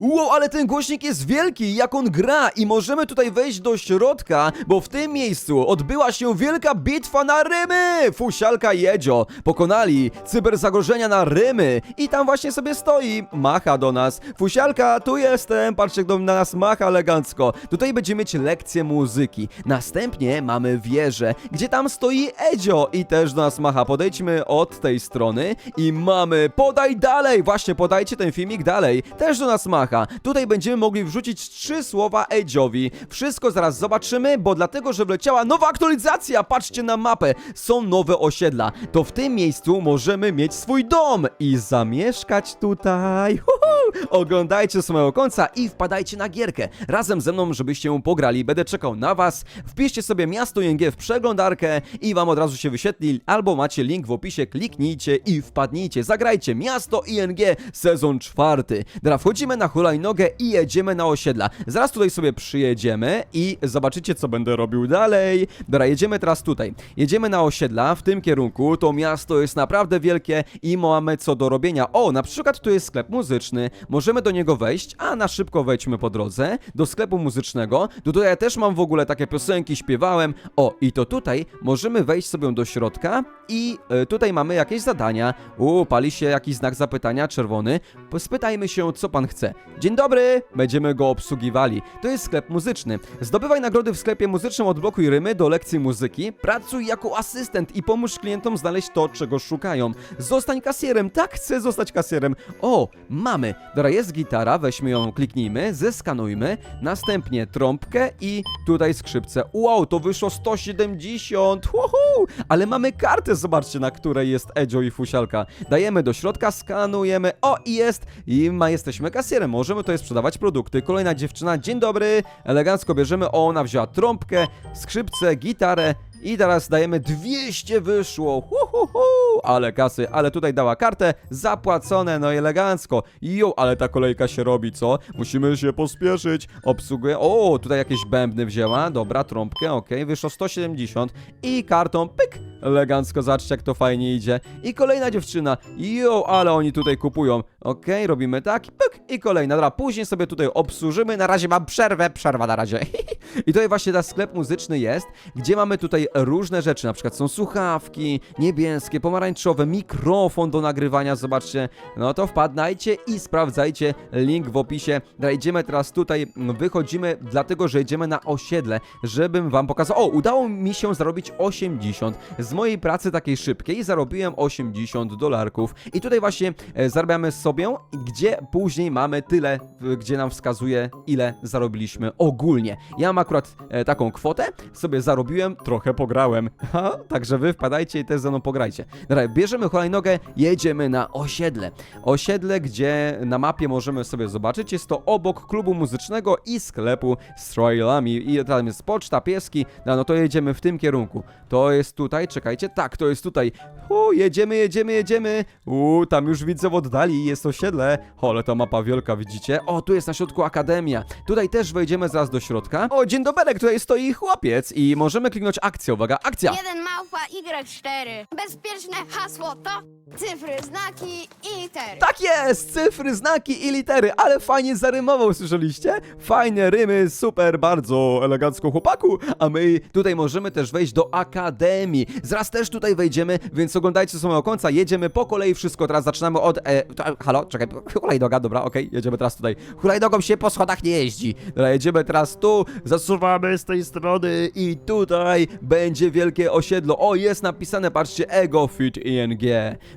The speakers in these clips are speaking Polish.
Wow, ale ten głośnik jest wielki, jak on gra i możemy tutaj wejść do środka, bo w tym miejscu odbyła się wielka bitwa na Rymy! Fusialka i Edzio pokonali cyberzagrożenia na Rymy i tam właśnie sobie stoi, macha do nas. Fusialka, tu jestem, patrzcie, kto na nas macha elegancko. Tutaj będziemy mieć lekcję muzyki. Następnie mamy wieżę, gdzie tam stoi Edzio i też do nas macha. Podejdźmy od tej strony i mamy, podaj dalej, właśnie podajcie ten filmik dalej, też do nas macha. Tutaj będziemy mogli wrzucić trzy słowa Edziowi. Wszystko zaraz zobaczymy, bo dlatego, że wleciała nowa aktualizacja, patrzcie na mapę, są nowe osiedla. To w tym miejscu możemy mieć swój dom i zamieszkać tutaj. Uhu! Oglądajcie z mojego końca i wpadajcie na gierkę. Razem ze mną, żebyście pograli. Będę czekał na was. Wpiszcie sobie miasto ING w przeglądarkę i wam od razu się wyświetli, albo macie link w opisie, kliknijcie i wpadnijcie. Zagrajcie miasto ING sezon czwarty. Dobra, wchodzimy na hulajnogę i jedziemy na osiedla. Zaraz tutaj sobie przyjedziemy i zobaczycie, co będę robił dalej. Dobra, jedziemy teraz tutaj. Jedziemy na osiedla w tym kierunku. To miasto jest naprawdę wielkie i mamy co do robienia. O, na przykład tu jest sklep muzyczny. Możemy do niego wejść, a na szybko wejdźmy po drodze do sklepu muzycznego. Tutaj ja też mam w ogóle takie piosenki, śpiewałem. O, i to tutaj możemy wejść sobie do środka i e, tutaj mamy jakieś zadania. U, pali się jakiś znak zapytania, czerwony. Spytajmy się, co pan chce. Dzień dobry! Będziemy go obsługiwali. To jest sklep muzyczny. Zdobywaj nagrody w sklepie muzycznym, odblokuj rymy do lekcji muzyki. Pracuj jako asystent i pomóż klientom znaleźć to, czego szukają. Zostań kasjerem. Tak, chcę zostać kasjerem. O, mamy. Dobra, jest gitara, weźmy ją, kliknijmy, zeskanujmy. Następnie trąbkę i tutaj skrzypce. Wow, to wyszło 170. Uhu! Ale mamy kartę, zobaczcie, na której jest Edzio i Fusialka. Dajemy do środka, skanujemy. O, i jest. I ma, jesteśmy kasjerem. Możemy tutaj sprzedawać produkty. Kolejna dziewczyna, dzień dobry. Elegancko bierzemy. O, ona wzięła trąbkę, skrzypce, gitarę. I teraz dajemy 200 wyszło. Hu, hu, hu. Ale kasy, ale tutaj dała kartę, zapłacone, no elegancko. Jo, ale ta kolejka się robi, co? Musimy się pospieszyć. Obsługuje. O, tutaj jakieś bębny wzięła. Dobra, trąbkę, okej, wyszło 170. I kartą, pyk. Elegancko, zobaczcie jak to fajnie idzie. I kolejna dziewczyna. Jo, ale oni tutaj kupują. Okej, robimy tak, pyk. I kolejna. Dobra, później sobie tutaj obsłużymy. Na razie mam przerwę, przerwa na razie. I tutaj właśnie ten sklep muzyczny jest, gdzie mamy tutaj różne rzeczy, na przykład są słuchawki, niebieskie, pomarańczowe, mikrofon do nagrywania, zobaczcie, no to wpadnajcie i sprawdzajcie, link w opisie. Dobra, idziemy teraz tutaj, wychodzimy, dlatego, że jedziemy na osiedle, żebym wam pokazał, o, udało mi się zarobić 80, z mojej pracy takiej szybkiej zarobiłem 80 dolarków i tutaj właśnie e, zarabiamy sobie, gdzie później mamy tyle, gdzie nam wskazuje, ile zarobiliśmy ogólnie. Ja mam akurat e, taką kwotę, sobie zarobiłem, trochę pograłem. Ha, także wy wpadajcie i też ze mną pograjcie. Dobra, bierzemy hulajnogę, jedziemy na osiedle. Osiedle, gdzie na mapie możemy sobie zobaczyć, jest to obok klubu muzycznego i sklepu z trailami. I tam jest poczta, pieski, no, no to jedziemy w tym kierunku. To jest tutaj, czekajcie, tak, to jest tutaj. U, jedziemy, jedziemy, jedziemy. U, tam już widzę w oddali, jest osiedle. O, ale ta mapa wielka, widzicie? O, tu jest na środku akademia. Tutaj też wejdziemy zaraz do środka. O, dzień dobry, tutaj stoi chłopiec i możemy kliknąć akcję, uwaga, akcja! Jeden małpa Y4. Bezpieczne hasło to cyfry, znaki i litery. Tak jest! Cyfry, znaki i litery, ale fajnie zarymował, słyszeliście? Fajne rymy, super, bardzo elegancko chłopaku, a my tutaj możemy też wejść do Akademii. Zaraz też tutaj wejdziemy, więc oglądajcie do samego końca, jedziemy po kolei wszystko, teraz zaczynamy od... E, halo, czekaj, hulajdoga, dobra, okej, jedziemy teraz tutaj. Hulajnogą się po schodach nie jeździ. Dobra, jedziemy teraz tu, zasuwamy z tej strony i tutaj będzie wielkie osiedlo. O, jest napisane, patrzcie, Ego Fit ING.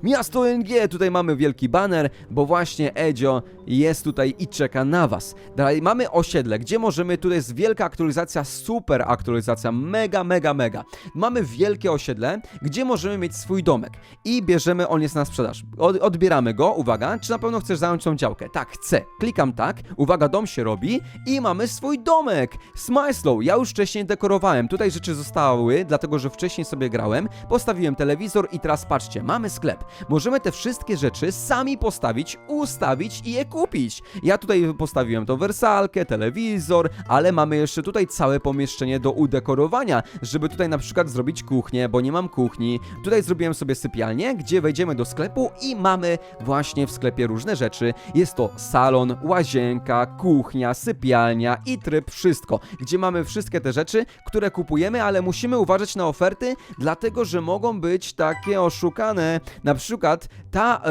Miasto ING, tutaj mamy wielki baner, bo właśnie Edzio jest tutaj i czeka na was. Dalej mamy osiedle, gdzie możemy, tutaj jest wielka aktualizacja, super aktualizacja, mega, mega, mega. Mamy wielkie osiedle, gdzie możemy mieć swój domek i bierzemy, on jest na sprzedaż. Od, odbieramy go, uwaga, czy na pewno chcesz zająć tą działkę? Tak, chcę. Klikam tak, uwaga, dom się robi i mamy swój domek. Smile Slow, ja już wcześniej dekorowałem. Tutaj rzeczy zostały, dlatego że wcześniej sobie grałem. Postawiłem telewizor i teraz patrzcie, mamy sklep. Możemy te wszystkie rzeczy sami postawić, ustawić i je kupić. Ja tutaj postawiłem tą wersalkę, telewizor, ale mamy jeszcze tutaj całe pomieszczenie do udekorowania, żeby tutaj na przykład zrobić kuchnię, bo nie mam kuchni. Tutaj zrobiłem sobie sypialnię, gdzie wejdziemy do sklepu i mamy właśnie w sklepie różne rzeczy. Jest to salon, łazienka, kuchnia, sypialnia i tryb wszystko, gdzie mamy wszystkie te rzeczy, które kupujemy, ale musimy uważać na oferty, dlatego że mogą być takie oszukane. Na przykład ta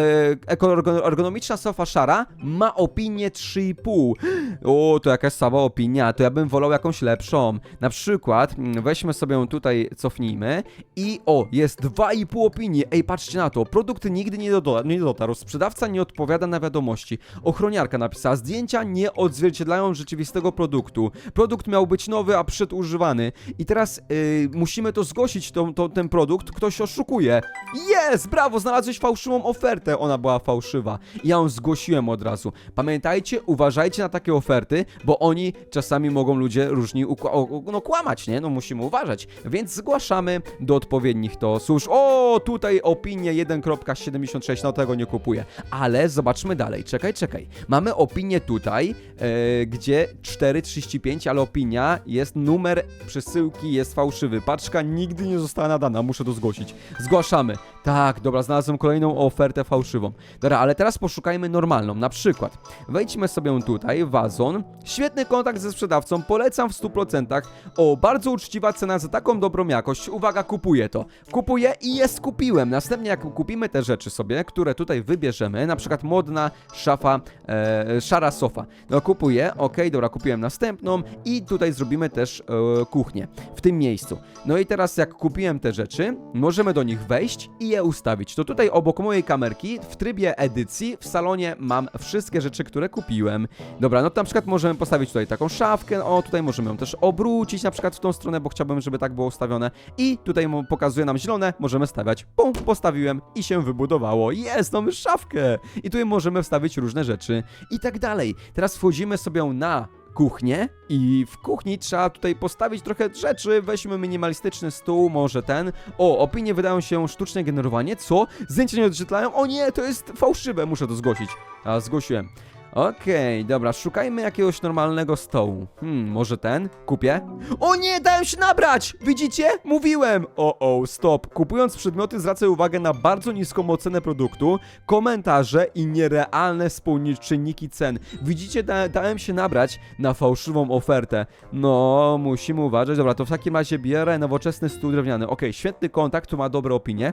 e, ergonomiczna sofa szara ma opinię 3,5. O, to jakaś słaba opinia, to ja bym wolał jakąś lepszą. Na przykład mm, weźmy sobie ją tutaj, cofnijmy i o, jest 2,5 opinii. Ej, patrzcie na to, produkt nigdy nie, doda- nie dotarł, sprzedawca nie odpowiada na wiadomości. Ochroniarka napisała, zdjęcia nie odzwierciedlają rzeczywistego produktu. Produkt miał być nowy, a przedużywany. I teraz yy, musimy to zgłosić, to, to, ten produkt, ktoś oszukuje. Jest, brawo, znalazłeś fałszywą ofertę. Ona była fałszywa. Ja ją zgłosiłem od razu. Pamiętajcie, uważajcie na takie oferty, bo oni czasami mogą ludzie różni no, kłamać, nie? No musimy uważać. Więc zgłaszamy do odpowiednich to służb. O, tutaj opinie 1.76, no tego nie kupuję. Ale zobaczmy dalej. Czekaj, czekaj. Mamy opinię tutaj, e, gdzie 4.35, ale opinia jest, numer przesyłki jest fałszywy. Paczka nigdy nie została nadana, muszę to zgłosić. Zgłaszamy. Tak, dobra, znalazłem kolejną ofertę fałszywą. Dobra, ale teraz poszukajmy normalną. Na przykład, wejdźmy sobie tutaj, wazon. Świetny kontakt ze sprzedawcą, polecam w 100%. O, bardzo uczciwa cena za taką dobrą jakość. Uwaga, kupuję to. Kupuję i je skupiłem. Następnie jak kupimy te rzeczy sobie, które tutaj wybierzemy, na przykład modna szafa, e, szara sofa. No kupuję, ok, dobra, kupiłem następną i tutaj zrobimy też e, kuchnię w tym miejscu. No i teraz jak kupiłem te rzeczy, możemy do nich wejść i je ustawić. To tutaj obok mojej kamerki w trybie edycji w salonie mam wszystkie rzeczy, które kupiłem. Dobra, no to na przykład możemy postawić tutaj taką szafkę, o tutaj możemy ją też obrócić na przykład w tą stronę, bo chciałbym, żeby tak było ustawione i tutaj pokazuje nam zielone, możemy stawiać. Pum, postawiłem i się wybudowało. Jest, mamy szafkę! I tutaj możemy wstawić różne rzeczy i tak dalej. Teraz wchodzimy sobie na kuchnię i w kuchni trzeba tutaj postawić trochę rzeczy. Weźmy minimalistyczny stół, może ten. O, opinie wydają się sztucznie generowanie. Co? Zdjęcia nie odzwierciedlają? O nie, to jest fałszywe, muszę to zgłosić. A, zgłosiłem. Okej, dobra, szukajmy jakiegoś normalnego stołu. Hmm, może ten? Kupię? O nie, dałem się nabrać! Widzicie? Mówiłem! O, o, stop. Kupując przedmioty zwracaj uwagę na bardzo niską ocenę produktu, komentarze i nierealne współczynniki cen. Widzicie, da dałem się nabrać na fałszywą ofertę. No, musimy uważać. Dobra, to w takim razie bierę nowoczesny stół drewniany. Okej, świetny kontakt, tu ma dobre opinie.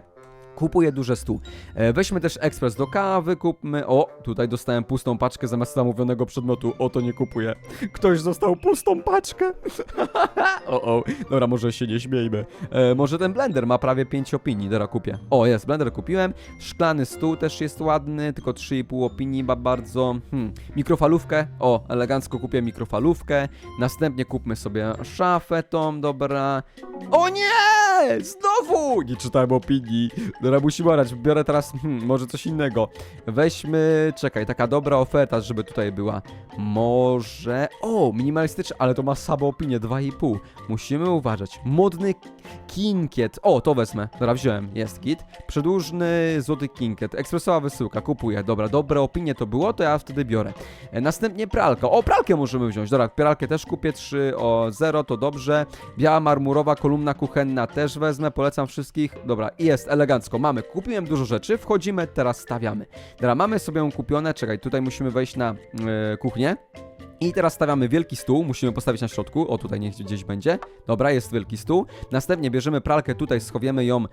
Kupuję duże stół. E, weźmy też ekspres do kawy, kupmy. O, tutaj dostałem pustą paczkę zamiast zamówionego przedmiotu. O, to nie kupuję. Ktoś dostał pustą paczkę. o, o. Dobra, może się nie śmiejmy. E, może ten blender ma prawie 5 opinii. Dobra, kupię. O, jest, blender kupiłem. Szklany stół też jest ładny, tylko 3,5 opinii ma bardzo. Hmm. Mikrofalówkę. O, elegancko kupię mikrofalówkę. Następnie kupmy sobie szafę tą, dobra. O nie! Znowu! Nie czytałem opinii. Dobra, musimy orać. Biorę teraz, hmm, może coś innego. Weźmy, czekaj, taka dobra oferta, żeby tutaj była. Może... O, minimalistyczny, ale to ma same opinię, 2,5. Musimy uważać. Modny kinkiet. O, to wezmę. Dobra, wziąłem. Jest kit. Przedłużny złoty kinkiet. Ekspresowa wysyłka. Kupuję. Dobra, dobre opinie to było, to ja wtedy biorę. E, następnie pralka. O, pralkę możemy wziąć. Dobra, pralkę też kupię. 3 o 0, to dobrze. Biała marmurowa kolumna kuchenna też wezmę. Polecam wszystkich. Dobra, jest elegancko. Mamy. Kupiłem dużo rzeczy. Wchodzimy, teraz stawiamy. Dobra, mamy sobie ją kupione. Czekaj, tutaj musimy wejść na e, kuchnię. I teraz stawiamy wielki stół, musimy postawić na środku, o tutaj niech gdzieś będzie. Dobra, jest wielki stół. Następnie bierzemy pralkę tutaj, schowiemy ją e,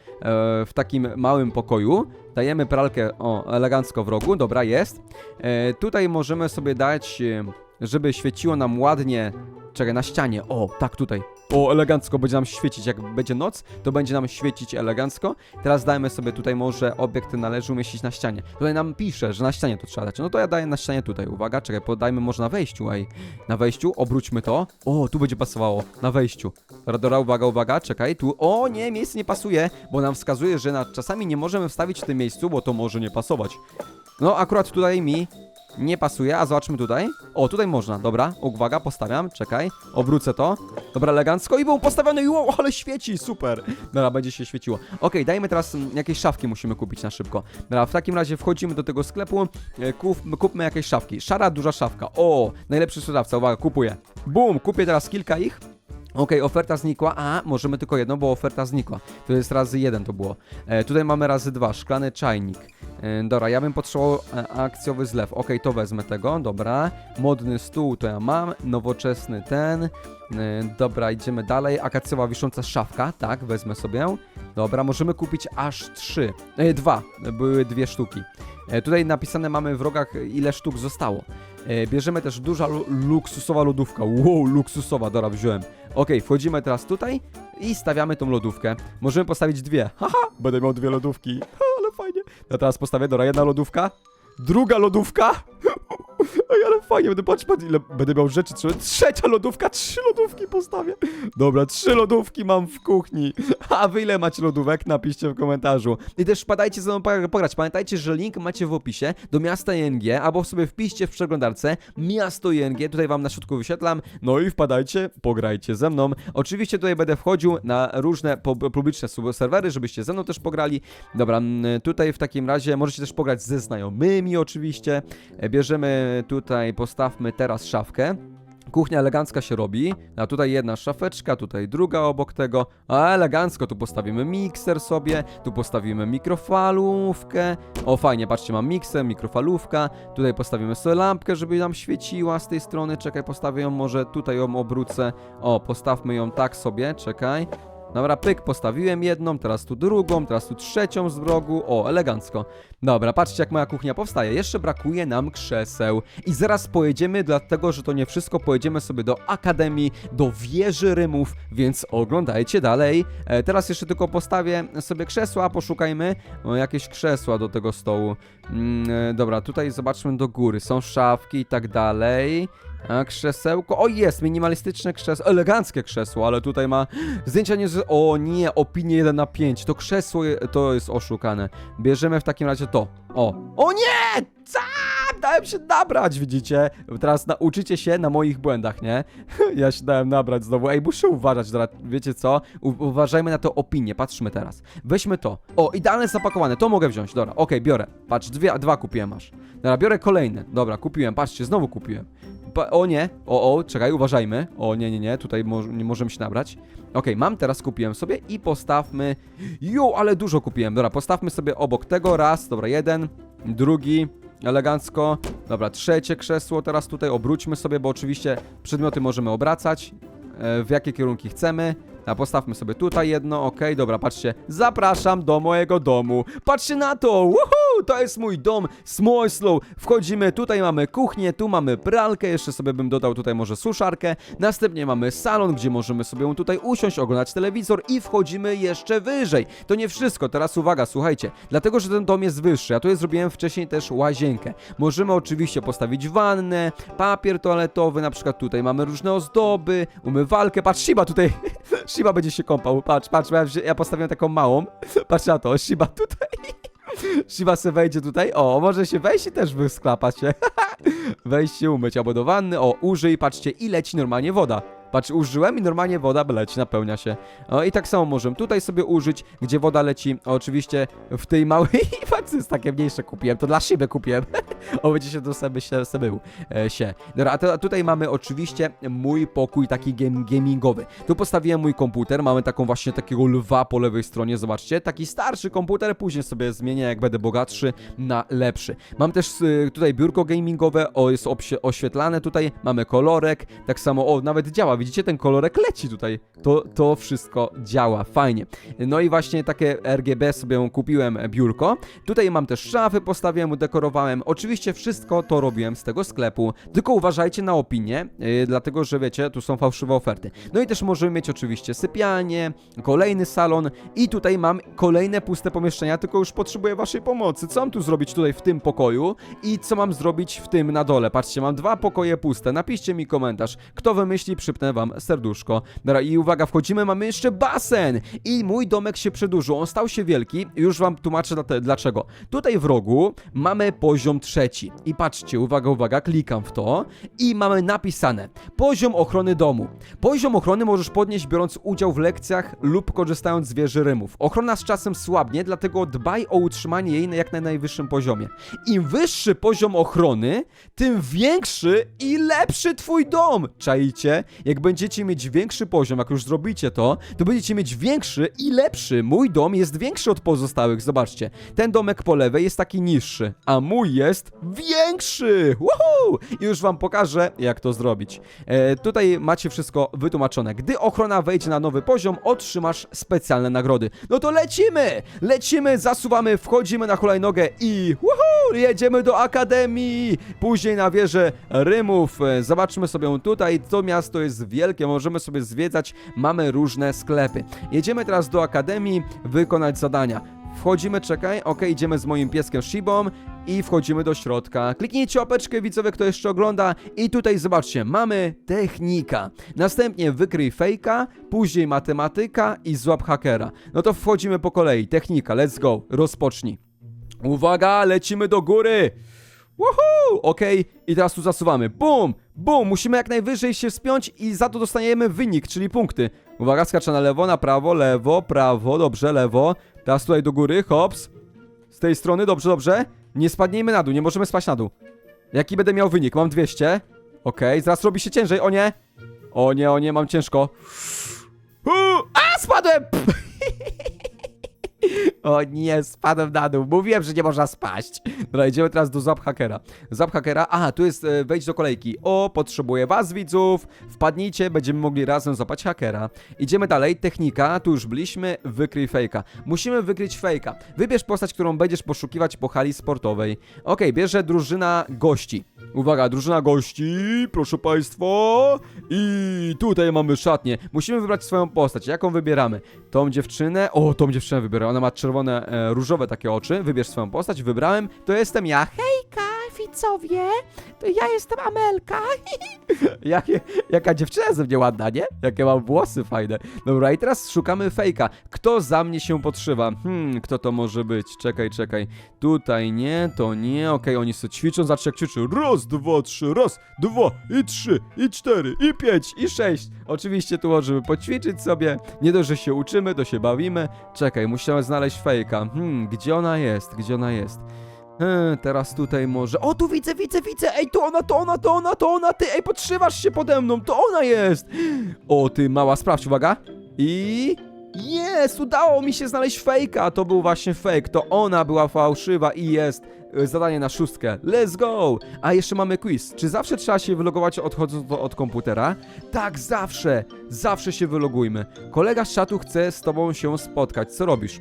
w takim małym pokoju. Dajemy pralkę, o, elegancko w rogu, dobra, jest. E, tutaj możemy sobie dać, e, żeby świeciło nam ładnie, czekaj, na ścianie, o, tak tutaj. O, elegancko będzie nam świecić, jak będzie noc, to będzie nam świecić elegancko. Teraz dajmy sobie tutaj może obiekt należy umieścić na ścianie. Tutaj nam pisze, że na ścianie to trzeba dać. No to ja daję na ścianie tutaj, uwaga, czekaj, podajmy może na wejściu, ej. Na wejściu, obróćmy to. O, tu będzie pasowało, na wejściu. Dobra, uwaga, uwaga, czekaj, tu. O, nie, miejsce nie pasuje, bo nam wskazuje, że na, czasami nie możemy wstawić w tym miejscu, bo to może nie pasować. No, akurat tutaj mi Nie pasuje, a zobaczmy tutaj. O, tutaj można, dobra. Uwaga, postawiam, czekaj. Obrócę to. Dobra, elegancko i był postawiony i wow, ale świeci, super. Dobra, będzie się świeciło. Okej, dajmy teraz mm, jakieś szafki musimy kupić na szybko. Dobra, w takim razie wchodzimy do tego sklepu, e, kup, kupmy jakieś szafki. Szara, duża szafka. O, najlepszy sprzedawca, uwaga, kupuję. Bum, kupię teraz kilka ich. Okej, oferta znikła, a możemy tylko jedną, bo oferta znikła. To jest razy jeden to było. E, tutaj mamy razy dwa, szklany czajnik. E, dobra, ja bym potrzebował e, akcjowy zlew. Okej, to wezmę tego, dobra. Modny stół to ja mam, nowoczesny ten. E, dobra, idziemy dalej. Akacjowa wisząca szafka, tak, wezmę sobie. Dobra, możemy kupić aż trzy. E, dwa, były dwie sztuki. E, tutaj napisane mamy w rogach, ile sztuk zostało. E, bierzemy też duża lu- luksusowa lodówka. Wow, luksusowa, dobra, wziąłem. Okej, wchodzimy teraz tutaj i stawiamy tą lodówkę. Możemy postawić dwie. Haha, będę miał dwie lodówki. Ha, ale fajnie. Ja teraz postawię, dobra, jedna lodówka, druga lodówka. Ej, ale fajnie, będę patrz, patrz, ile będę miał rzeczy. Trze- Trzecia lodówka, trzy lodówki postawię. Dobra, trzy lodówki mam w kuchni. A wy ile macie lodówek? Napiszcie w komentarzu. I też wpadajcie ze mną po- pograć. Pamiętajcie, że link macie w opisie do miasta ING, albo sobie wpiszcie w przeglądarce miasto ING, tutaj wam na środku wyświetlam. No i wpadajcie, pograjcie ze mną. Oczywiście tutaj będę wchodził na różne publiczne serwery, żebyście ze mną też pograli. Dobra, tutaj w takim razie możecie też pograć ze znajomymi oczywiście. E, Bierzemy tutaj, postawmy teraz szafkę. Kuchnia elegancka się robi, a tutaj jedna szafeczka, tutaj druga obok tego, a elegancko tu postawimy mikser sobie, tu postawimy mikrofalówkę, o fajnie, patrzcie, mam mikser, mikrofalówka, tutaj postawimy sobie lampkę, żeby nam świeciła z tej strony, czekaj, postawię ją może, tutaj ją obrócę, o, postawmy ją tak sobie, czekaj, Dobra, pyk, postawiłem jedną, teraz tu drugą, teraz tu trzecią z rogu. O, elegancko. Dobra, patrzcie jak moja kuchnia powstaje. Jeszcze brakuje nam krzeseł. I zaraz pojedziemy, dlatego że to nie wszystko, pojedziemy sobie do Akademii, do Wieży Rymów, więc oglądajcie dalej. E, teraz jeszcze tylko postawię sobie krzesła, poszukajmy o, jakieś krzesła do tego stołu. Mm, e, dobra, tutaj zobaczmy do góry. Są szafki i tak dalej. A, krzesełko. O, jest, minimalistyczne krzesło. Eleganckie krzesło, ale tutaj ma zdjęcia nie. O nie, opinie 1 na 5. To krzesło je- to jest oszukane. Bierzemy w takim razie to. O. O nie! Co? Dałem się nabrać, widzicie? Teraz nauczycie się na moich błędach, nie? Ja się dałem nabrać znowu. Ej, muszę uważać, wiecie co? U uważajmy na to opinię, patrzmy teraz. Weźmy to. O, idealne zapakowane, to mogę wziąć, dobra, okej, biorę. Patrz, dwie, dwa kupiłem aż. Dobra, biorę kolejne. Dobra, kupiłem, patrzcie, znowu kupiłem. Pa o nie, o, o, czekaj, uważajmy. O, nie, nie, nie, tutaj mo nie możemy się nabrać. Okej, mam, teraz kupiłem sobie i postawmy... Jo, ale dużo kupiłem. Dobra, postawmy sobie obok tego raz, dobra, jeden, drugi, elegancko. Dobra, trzecie krzesło teraz tutaj obróćmy sobie, bo oczywiście przedmioty możemy obracać e, w jakie kierunki chcemy. A postawmy sobie tutaj jedno, okej, dobra, patrzcie, zapraszam do mojego domu. Patrzcie na to, woohoo, to jest mój dom, Small Slow. Wchodzimy, tutaj mamy kuchnię, tu mamy pralkę, jeszcze sobie bym dodał tutaj może suszarkę. Następnie mamy salon, gdzie możemy sobie tutaj usiąść, oglądać telewizor i wchodzimy jeszcze wyżej. To nie wszystko, teraz uwaga, słuchajcie, dlatego, że ten dom jest wyższy, ja tu zrobiłem wcześniej też łazienkę. Możemy oczywiście postawić wannę, papier toaletowy, na przykład tutaj mamy różne ozdoby, umywalkę, patrz, Shiba tutaj, Shiba będzie się kąpał, patrz, patrz, ja postawiłem taką małą, patrz na to, Shiba tutaj, Shiba se wejdzie tutaj, o, może się wejść i też wysklapa się, wejść się umyć, albo do wanny, o, użyj, patrzcie, i leci normalnie woda. Patrz, użyłem i normalnie woda leci, napełnia się. O, I tak samo możemy tutaj sobie użyć, gdzie woda leci, oczywiście w tej małej, patrz, jest takie mniejsze kupiłem, to dla siebie kupiłem. o, będzie się to sobie, się, sobie był, e, się. Dobra, a, to, a tutaj mamy oczywiście mój pokój taki game, gamingowy. Tu postawiłem mój komputer, mamy taką właśnie takiego lwa po lewej stronie, zobaczcie, taki starszy komputer, później sobie zmienię, jak będę bogatszy, na lepszy. Mam też y, tutaj biurko gamingowe, o, jest oświetlane tutaj, mamy kolorek, tak samo, o, nawet działa, widzicie, ten kolorek leci tutaj. To, to wszystko działa, fajnie. No i właśnie takie RGB sobie kupiłem biurko. Tutaj mam też szafy, postawiłem, udekorowałem. Oczywiście wszystko to robiłem z tego sklepu, tylko uważajcie na opinię, yy, dlatego że wiecie, tu są fałszywe oferty. No i też możemy mieć oczywiście sypialnię, kolejny salon i tutaj mam kolejne puste pomieszczenia, tylko już potrzebuję waszej pomocy. Co mam tu zrobić tutaj w tym pokoju i co mam zrobić w tym na dole? Patrzcie, mam dwa pokoje puste. Napiszcie mi komentarz, kto wymyśli, przypnę wam serduszko. Dobra, i uwaga, wchodzimy, mamy jeszcze basen. I mój domek się przedłużył, on stał się wielki. Już wam tłumaczę dla- dlaczego. Tutaj w rogu mamy poziom trzeci. I patrzcie, uwaga, uwaga, klikam w to i mamy napisane poziom ochrony domu. Poziom ochrony możesz podnieść biorąc udział w lekcjach lub korzystając z wieży rymów. Ochrona z czasem słabnie, dlatego dbaj o utrzymanie jej na jak na najwyższym poziomie. Im wyższy poziom ochrony, tym większy i lepszy twój dom. Czajcie? Jak będziecie mieć większy poziom, jak już zrobicie to, to będziecie mieć większy i lepszy. Mój dom jest większy od pozostałych, zobaczcie. Ten domek po lewej jest taki niższy, a mój jest większy. Woohoo! I już wam pokażę, jak to zrobić. E, tutaj macie wszystko wytłumaczone. Gdy ochrona wejdzie na nowy poziom, otrzymasz specjalne nagrody. No to lecimy! Lecimy, zasuwamy, wchodzimy na hulajnogę i woohoo! Jedziemy do Akademii! Później na wieżę Rymów. E, Zobaczmy sobie tutaj. To miasto jest wielkie, możemy sobie zwiedzać. Mamy różne sklepy. Jedziemy teraz do Akademii wykonać zadania. Wchodzimy, czekaj, ok, idziemy z moim pieskiem Shibą i wchodzimy do środka. Kliknijcie łapeczkę, widzowie, kto jeszcze ogląda i tutaj zobaczcie, mamy technika. Następnie wykryj fejka, później matematyka i złap hakera. No to wchodzimy po kolei. Technika, let's go, rozpocznij. Uwaga, lecimy do góry! Woohoo! Okej, i teraz tu zasuwamy. Bum! Bum! Musimy jak najwyżej się wspiąć i za to dostajemy wynik, czyli punkty. Uwaga, skaczę na lewo, na prawo, lewo, prawo, dobrze, lewo. Teraz tutaj do góry, hops. Z tej strony, dobrze, dobrze. Nie spadnijmy na dół, nie możemy spaść na dół. Jaki będę miał wynik? Mam 200. Okej, zaraz robi się ciężej, o nie! O nie, o nie, mam ciężko. Uuu, A, spadłem! O nie, spadłem na dół. Mówiłem, że nie można spaść. Dobra, idziemy teraz do Zap Hackera. Zap Hackera, aha, tu jest e, wejdź do kolejki. O, potrzebuję was, widzów. Wpadnijcie, będziemy mogli razem złapać hakera. Idziemy dalej, technika, tu już byliśmy, wykryj fejka. Musimy wykryć fejka. Wybierz postać, którą będziesz poszukiwać po hali sportowej. Okej, bierze drużyna gości. Uwaga, drużyna gości, proszę państwa. I tutaj mamy szatnię. Musimy wybrać swoją postać. Jaką wybieramy? Tą dziewczynę. O, tą dziewczynę wybiorę. Ona ma czerwone, e, różowe takie oczy. Wybierz swoją postać. Wybrałem. To jestem ja. Hejka, widzowie. To ja jestem Amelka. Jakie, jaka dziewczyna ze mnie ładna, nie? Jakie mam włosy fajne. Dobra, i teraz szukamy fejka. Kto za mnie się podszywa? Hmm, kto to może być? Czekaj, czekaj. Tutaj nie, to nie. Okej, oni sobie ćwiczą. Zobaczcie jak ćwiczą. Raz, dwa, trzy. Raz, dwa, i trzy, i cztery, i pięć, i sześć. Oczywiście tu możemy poćwiczyć sobie. Nie dość, że się uczymy, to się bawimy. Czekaj, musimy znaleźć fejka. Hmm, gdzie ona jest? Gdzie ona jest? Hmm, teraz tutaj może. O, tu widzę, widzę, widzę! Ej, to ona, to ona, to ona, to ona, ty! Ej, podszywasz się pode mną, to ona jest! O, ty mała, sprawdź, uwaga. I. Jest, udało mi się znaleźć fejka. To był właśnie fake. To ona była fałszywa i jest e, zadanie na szóstkę. Let's go! A jeszcze mamy quiz. Czy zawsze trzeba się wylogować odchodząc od komputera? Tak, zawsze. Zawsze się wylogujmy. Kolega z czatu chce z tobą się spotkać. Co robisz?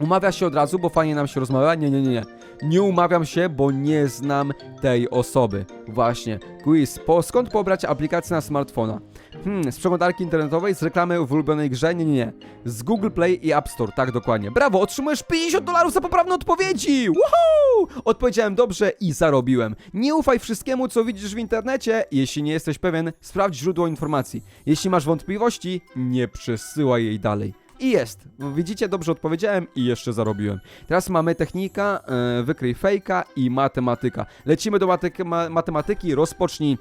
Umawia się od razu, bo fajnie nam się rozmawia? Nie, nie, nie, nie. Nie umawiam się, bo nie znam tej osoby. Właśnie. Quiz. Po, skąd pobrać aplikację na smartfona? Hmm, z przeglądarki internetowej, z reklamy w ulubionej grze? Nie, nie, nie. Z Google Play i App Store, tak dokładnie. Brawo, otrzymujesz 50 dolarów za poprawne odpowiedzi! Woohoo! Odpowiedziałem dobrze i zarobiłem. Nie ufaj wszystkiemu, co widzisz w internecie. Jeśli nie jesteś pewien, sprawdź źródło informacji. Jeśli masz wątpliwości, nie przesyłaj jej dalej. I jest. Widzicie, dobrze odpowiedziałem i jeszcze zarobiłem. Teraz mamy technika, e, wykryj fejka i matematyka. Lecimy do matyk- ma matematyki, rozpocznij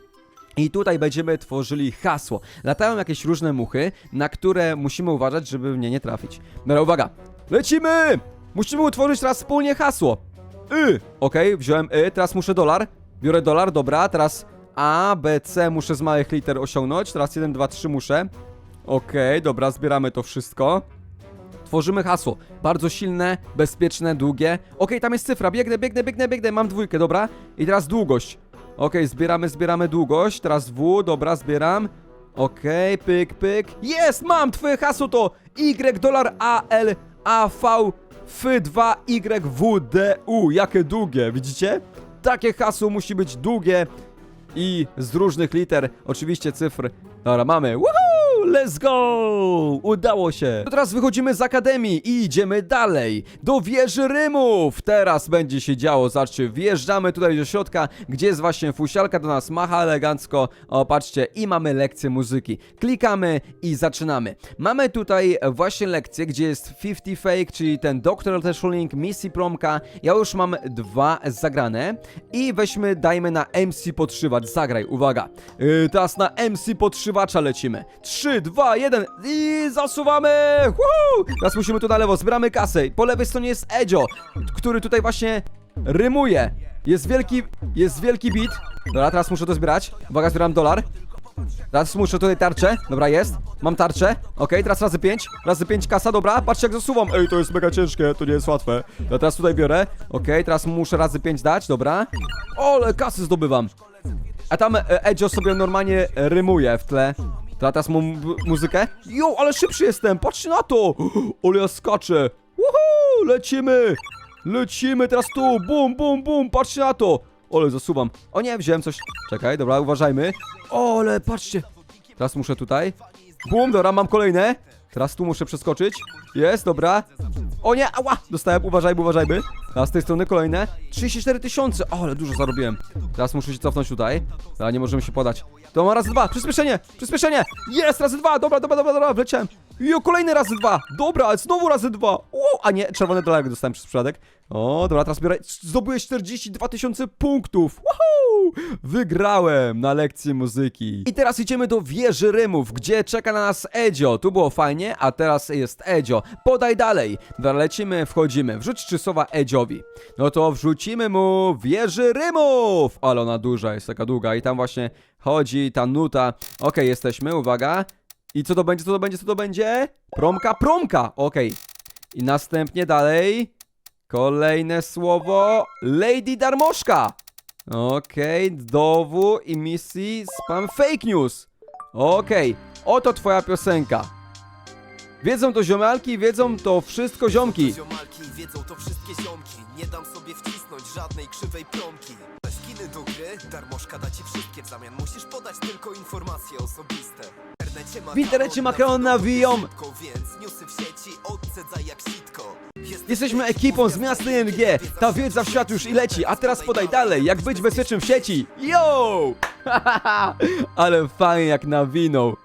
i tutaj będziemy tworzyli hasło. Latają jakieś różne muchy, na które musimy uważać, żeby w nie nie trafić. Dobra, uwaga. Lecimy! Musimy utworzyć teraz wspólnie hasło. Y! Okej, wziąłem y, teraz muszę dolar. Biorę dolar, dobra, teraz A, B, C muszę z małych liter osiągnąć. Teraz 1, 2, 3 muszę. Okej, dobra, zbieramy to wszystko. Tworzymy hasło. Bardzo silne, bezpieczne, długie. Okej, tam jest cyfra. Biegnę, biegnę, biegnę, biegnę. Mam dwójkę, dobra. I teraz długość. Okej, zbieramy, zbieramy długość. Teraz W, dobra, zbieram. Okej, pyk, pyk. Jest, mam! Twoje hasło to Y dolar A L A V F 2 Y W D U. Jakie długie, widzicie? Takie hasło musi być długie i z różnych liter, oczywiście cyfr. Dobra, mamy. Woohoo! Let's go! Udało się! To teraz wychodzimy z akademii i idziemy dalej. Do wieży Rymów! Teraz będzie się działo. Zobaczcie, wjeżdżamy tutaj do środka, gdzie jest właśnie fusialka do nas macha elegancko. O, patrzcie, i mamy lekcję muzyki. Klikamy i zaczynamy. Mamy tutaj właśnie lekcję, gdzie jest 50 Fake, czyli ten Dr. Teshuling, Missy Promka. Ja już mam dwa zagrane i weźmy, dajmy na MC podszywacz. Zagraj, uwaga. Yy, teraz na MC podszywacza lecimy. 3, 2, 1 i zasuwamy! Woo! Teraz musimy tu na lewo, zbieramy kasę. Po lewej stronie jest Edzio, który tutaj właśnie rymuje. Jest wielki, jest wielki beat. Dobra, teraz muszę to zbierać. Uwaga, zbieram dolar. Teraz muszę tutaj tarczę. Dobra, jest. Mam tarczę. Okej, teraz razy 5. Razy 5 kasa, dobra. Patrzcie jak zasuwam. Ej, to jest mega ciężkie, to nie jest łatwe. Ja teraz tutaj biorę. Okej, teraz muszę razy 5 dać, dobra. Ole, kasy zdobywam. A tam e, Edzio sobie normalnie rymuje w tle. Teraz, teraz mu mu- muzykę. Jo, ale szybszy jestem, patrzcie na to. Ole, ja skaczę. Woohoo, lecimy. Lecimy teraz tu, bum, bum, bum, patrzcie na to. Ole, zasuwam. O nie, wziąłem coś. Czekaj, dobra, uważajmy. Ole, patrzcie. Teraz muszę tutaj. Bum, dobra, mam kolejne. Teraz tu muszę przeskoczyć. Jest, dobra. O nie, ała! Dostałem, uważajmy, uważajmy. Teraz z tej strony kolejne. 34 tysiące. O, ale dużo zarobiłem. Teraz muszę się cofnąć tutaj. A nie możemy się podać. To ma razy dwa. Przyspieszenie, przyspieszenie. Jest, razy dwa. Dobra, dobra, dobra, dobra, wleciałem. Jo, kolejny razy dwa. Dobra, znowu razy dwa. Wow, a nie, czerwone dolary dostałem przez przypadek. O, dobra, teraz biorę. Zdobyłeś 42 tysiące punktów. Woohoo! Wygrałem na lekcji muzyki. I teraz idziemy do wieży Rymów, gdzie czeka na nas Edzio. Tu było fajnie, a teraz jest Edzio. Podaj dalej. Dobra, lecimy, wchodzimy. Wrzuć trzy słowa Edziowi. No to wrzucimy mu wieży Rymów. Ale ona duża, jest taka długa i tam właśnie chodzi ta nuta. Okej, jesteśmy, uwaga. I co to będzie, co to będzie, co to będzie? Promka, promka, okej. I następnie dalej. Kolejne słowo. Lady Darmoszka. Okej, dowu i misji spam fake news. Okej, oto twoja piosenka. Wiedzą to ziomalki, wiedzą to wszystko ziomki. Ziomalki wiedzą to wszystkie ziomki Nie dam sobie wcisnąć żadnej krzywej promki Skiny do gry, darmożka da ci wszystkie W zamian musisz podać tylko informacje osobiste W internecie makaron nawiją. Jesteśmy ekipą z miasta ING. Ta wiedza w świat już i leci. A teraz podaj dalej, jak być bezpiecznym w sieci. Yo! Ale fajnie jak nawinął.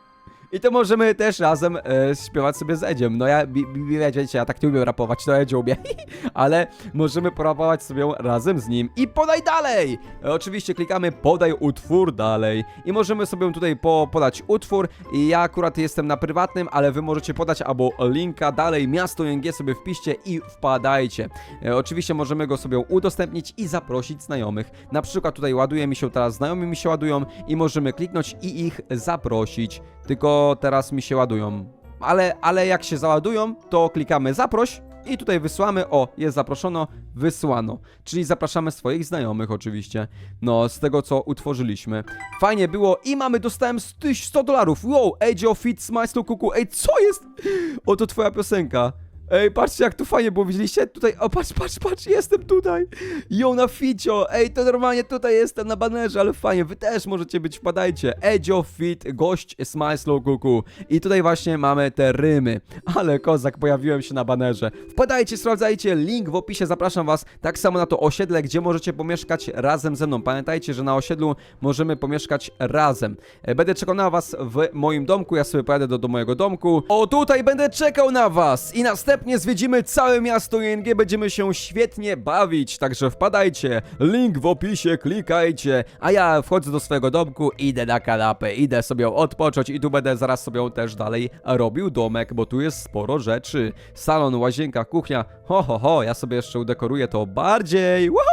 I to możemy też razem e, śpiewać sobie z Edziem. No ja, bi, wiecie, ja tak nie umiem rapować, to Edzio umie. Ale możemy porapować sobie razem z nim. I podaj dalej! E, oczywiście klikamy podaj utwór dalej. I możemy sobie tutaj po, podać utwór. I ja akurat jestem na prywatnym, ale wy możecie podać albo linka dalej. Miasto ING sobie wpiszcie i wpadajcie. E, oczywiście możemy go sobie udostępnić i zaprosić znajomych. Na przykład tutaj ładuje mi się teraz, znajomi mi się ładują i możemy kliknąć i ich zaprosić. Tylko teraz mi się ładują. Ale, ale jak się załadują, to klikamy zaproś i tutaj wysłamy, o, jest zaproszono, wysłano. Czyli zapraszamy swoich znajomych oczywiście. No, z tego co utworzyliśmy. Fajnie było i mamy, dostałem 100 dolarów. Wow, Edzio, Fit, Smajslu, Kuku. Ej, co jest? Oto twoja piosenka. Ej, patrzcie jak tu fajnie było, widzieliście? Tutaj, o patrz, patrz, patrz, jestem tutaj. Jo, na ficio. Ej, to normalnie tutaj jestem na banerze, ale fajnie, wy też możecie być, wpadajcie. Edzio, fit, gość, smile, slow, kuku. I tutaj właśnie mamy te rymy. Ale kozak, pojawiłem się na banerze. Wpadajcie, sprawdzajcie, link w opisie, zapraszam was. Tak samo na to osiedle, gdzie możecie pomieszkać razem ze mną. Pamiętajcie, że na osiedlu możemy pomieszkać razem. E, Będę czekał na was w moim domku, ja sobie pojadę do, do mojego domku. O, tutaj będę czekał na was! I następnie zwiedzimy całe miasto ING, będziemy się świetnie bawić, także wpadajcie, link w opisie, klikajcie, a ja wchodzę do swojego domku, idę na kanapę, idę sobie odpocząć i tu będę zaraz sobie też dalej robił domek, bo tu jest sporo rzeczy. Salon, łazienka, kuchnia, ho ho ho, ja sobie jeszcze udekoruję to bardziej, Woohoo!